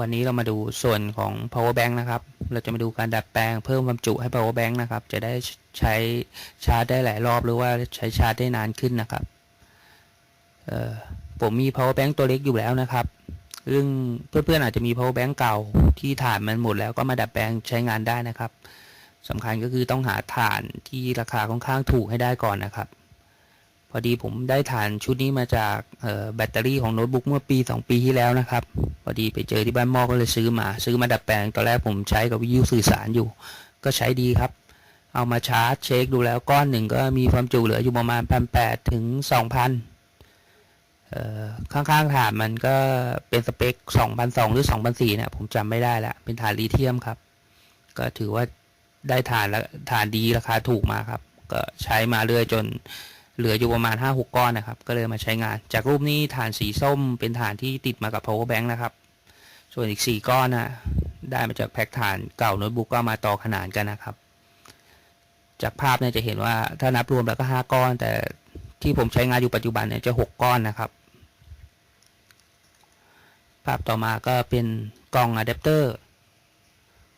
วันนี้เรามาดูส่วนของ power bank นะครับ เราจะมาดูการดัดแปลงเพิ่มความจุให้ power bank นะครับ จะได้ใช้ชาร์จได้หลายรอบหรือว่าใช้ชาร์จได้นานขึ้นนะครับ ผมมี power bank ตัวเล็กอยู่แล้วนะครับซึ่งเพื่อนๆอาจจะมี power bank เก่าที่ถ่านมันหมดแล้วก็มาดัดแปลงใช้งานได้นะครับสำคัญก็คือต้องหาถ่านที่ราคาค่อนข้างถูกให้ได้ก่อนนะครับ พอดีผมได้ฐานชุดนี้มาจากแบตเตอรี่ของโน้ตบุ๊กเมื่อปี 2 ปีที่แล้วนะครับ พอดีไปเจอที่บ้านมอก็เลยซื้อมา ซื้อมาดัดแปลง ตอนแรกผมใช้กับวิทยุสื่อสารอยู่ ก็ใช้ดีครับ เอามาชาร์จเช็คดูแล้วก้อนหนึ่งก็มีความจุเหลืออยู่ประมาณพันแปดถึงสองพันข้างๆฐานมันก็เป็นสเปค 2,200 หรือ 2,400เนี่ยผมจำไม่ได้ละเป็นฐานลิเธียมครับ ก็ถือว่าได้ฐานแล้วฐานดีราคาถูกมาครับ ก็ใช้มาเรื่อยจน เหลืออยู่ประมาณ 5-6 ก้อนนะครับ ก็เลยมาใช้งาน จากรูปนี้ฐานสีส้มเป็นฐานที่ติดมากับ power bank นะครับ ส่วนอีก 4 ก้อนนะได้มาจากแพ็กฐานเก่าโน้ตบุ๊กก็มาต่อขนานกันนะครับ จากภาพเนี่ยจะเห็นว่าถ้านับรวมแล้วก็ 5 ก้อน แต่ที่ผมใช้งานอยู่ปัจจุบันเนี่ยจะ 6 ก้อนนะครับ ภาพต่อมาก็เป็นกล่องอะแดปเตอร์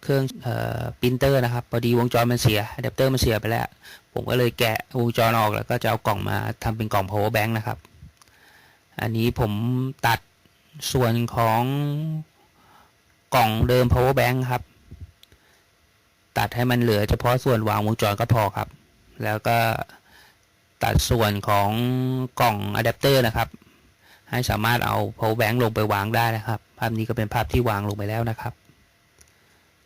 เครื่องเอ่อปรินเตอร์นะครับพอดีวงจรมันเสียอะแดปเตอร์มันเสียไปแล้ว ผมก็เลยแกะวงจรออกแล้วก็จะเอากล่องมาทำเป็นกล่อง power bank นะครับ อันนี้ผมตัดส่วนของกล่องเดิม power bank ครับ ตัดให้มันเหลือเฉพาะส่วนวางวงจรก็พอครับ แล้วก็ตัดส่วนของกล่องอะแดปเตอร์นะครับ ให้สามารถเอา power bank ลงไปวางได้นะครับ ภาพนี้ก็เป็นภาพที่วางลงไปแล้วนะครับ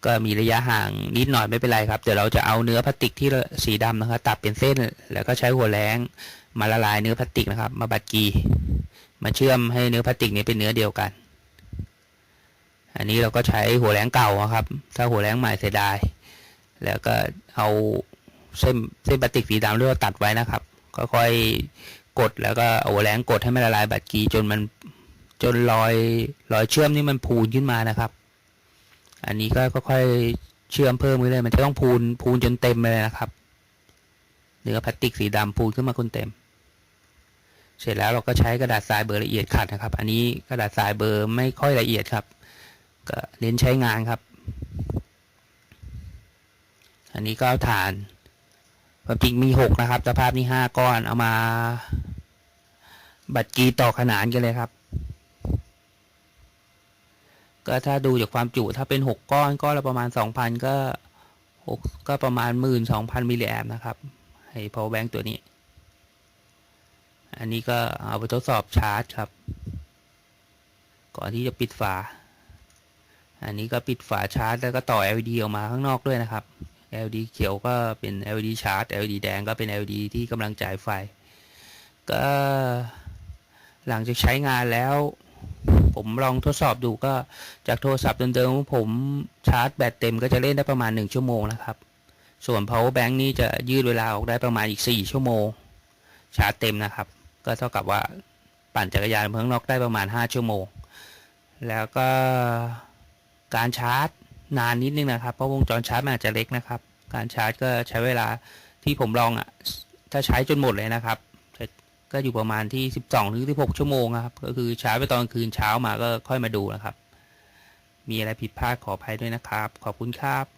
ก็มีระยะห่างนิดหน่อยไม่เป็นไรครับ เดี๋ยวเราจะเอาเนื้อพลาสติกที่สีดำนะครับ ตัดเป็นเส้น แล้วก็ใช้หัวแรงมาละลายเนื้อพลาสติกนะครับ มาบัดกี มาเชื่อมให้เนื้อพลาสติกนี้เป็นเนื้อเดียวกัน อันนี้เราก็ใช้หัวแรงเก่าครับ ถ้าหัวแรงใหม่เสียดาย แล้วก็เอาเส้นเส้นพลาสติกสีดำที่เราตัดไว้นะครับก็ค่อยกดแล้วก็เอาหัวแรงกดให้มันละลายบัดกีจนมันจนรอยรอยเชื่อมนี่มันพูนขึ้นมานะครับ อันนี้ก็ค่อยๆเชื่อมเพิ่มไปเลยมันจะต้องพูนพูนจนเต็มเลยนะครับเนื้อพลาสติกสีดำพูนขึ้นมาจนเต็ม เสร็จแล้วเราก็ใช้กระดาษทรายเบอร์ละเอียดขัดนะครับ อันนี้กระดาษทรายเบอร์ไม่ค่อยละเอียดครับ ก็เน้นใช้งานครับ อันนี้ก็เอาฐานความจริงมีหกนะครับสภาพนี้ห้าก้อนเอามา บัดกีต่อขนานกันเลยครับ ก็ถ้าดูจากความจุถ้าเป็นหกก้อนก้อนละประมาณสองพันก็หกก็ประมาณหมื่นสองพันมิลลิแอมนะครับให้ power bank ตัวนี้ อันนี้ก็เอาไปทดสอบชาร์จครับ ก่อนที่จะปิดฝา อันนี้ก็ปิดฝาชาร์จ แล้วก็ต่อ LED ออกมาข้างนอกด้วยนะครับ LED เขียวก็เป็น LED ชาร์จ LED แดงก็เป็น LED ที่กำลังจ่ายไฟ ก็หลังจากใช้งานแล้ว ผมลองทดสอบดูก็จากโทรศัพท์เดิมๆของผมชาร์จแบตเต็มก็จะเล่นได้ประมาณ 1 ชั่วโมงนะครับ ส่วน power bank นี่จะยืดเวลาออกได้ประมาณอีก 4 ชั่วโมง ชาร์จเต็มนะครับ ก็เท่ากับว่าปั่นจักรยานเพิ่งนอกได้ประมาณ 5 ชั่วโมง แล้วก็การชาร์จนานนิดนึงนะครับ เพราะวงจรชาร์จมันอาจจะเล็กนะครับ การชาร์จก็ใช้เวลาที่ผมลองอะ ถ้าใช้จนหมดเลยนะครับ ก็อยู่ประมาณที่12ถึง16ชั่วโมงครับ ก็คือเช้าไปตอนคืนเช้ามาก็ค่อยมาดูนะครับ มีอะไรผิดพลาดขออภัยด้วยนะครับ ขอบคุณครับ